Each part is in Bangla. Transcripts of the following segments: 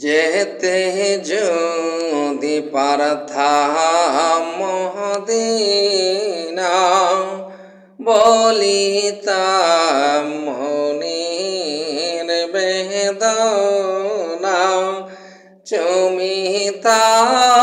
যেতে যদি পারথাম মহদিনা বলিতাম মনির বেদনা চমিতাম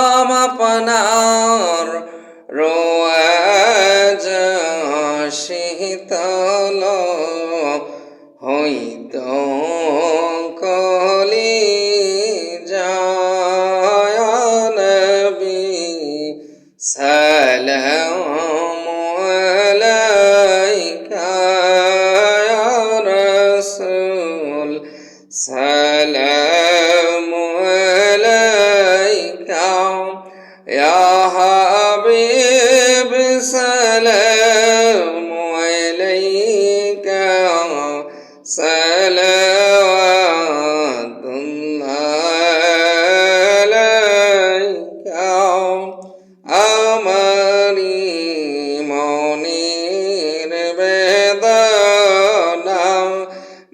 বেদনা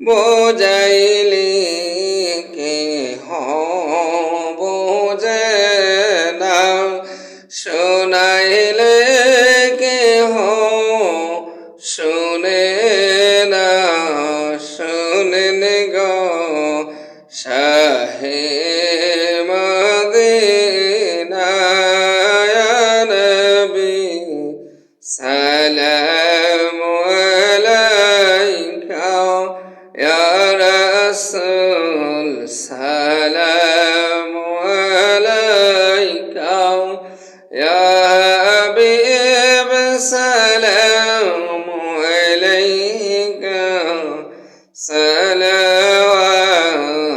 বোঝাইলি কে বোঝে ইয়া রাসূল সালাম আলাইকা ইয়া হাবিব সালাম আলাইকা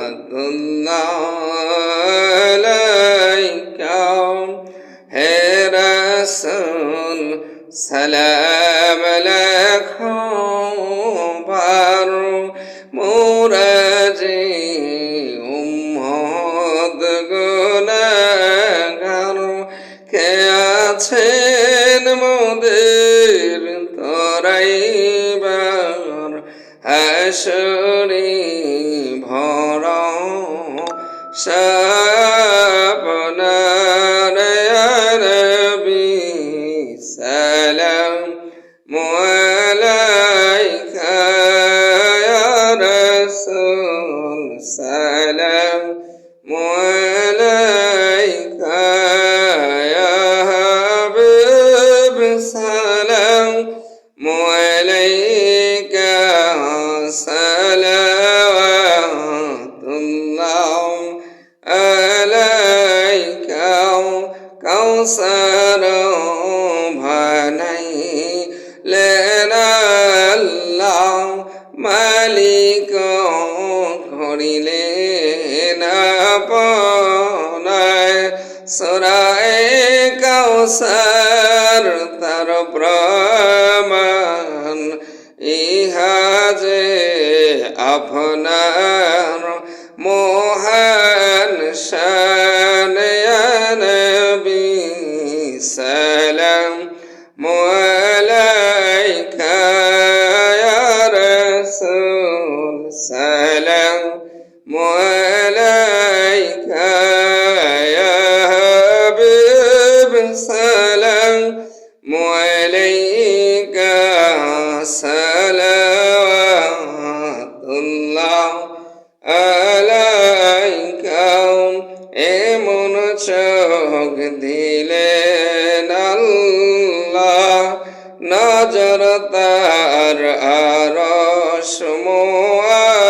সালাওয়াতুল্লাহ আলাইকা হে রাসূল সালাম আলাইকুম বার মুরাজি উম্মত গুনাহগার কে আছেন মোদের তরাইবার হাসরি ভর সাপনার সালাম মোয়ালাইকা মোয়ালাইকা ইয়া হাবিব সালাম। মোয়ালাইকা সালাওয়াতুল্লাহ আলাইকা কাউসার সরায় কাউসার তার প্রমাণ। ইহা যে আপনার মহান শান ইয়া নবী সালাম। মোয়ালাইকা ইয়া সালাম। মোয়ালাইকা সালাওয়াতুল্লাহ আলাইকা এমন চোখ দিলেন আল্লাহ নজর তার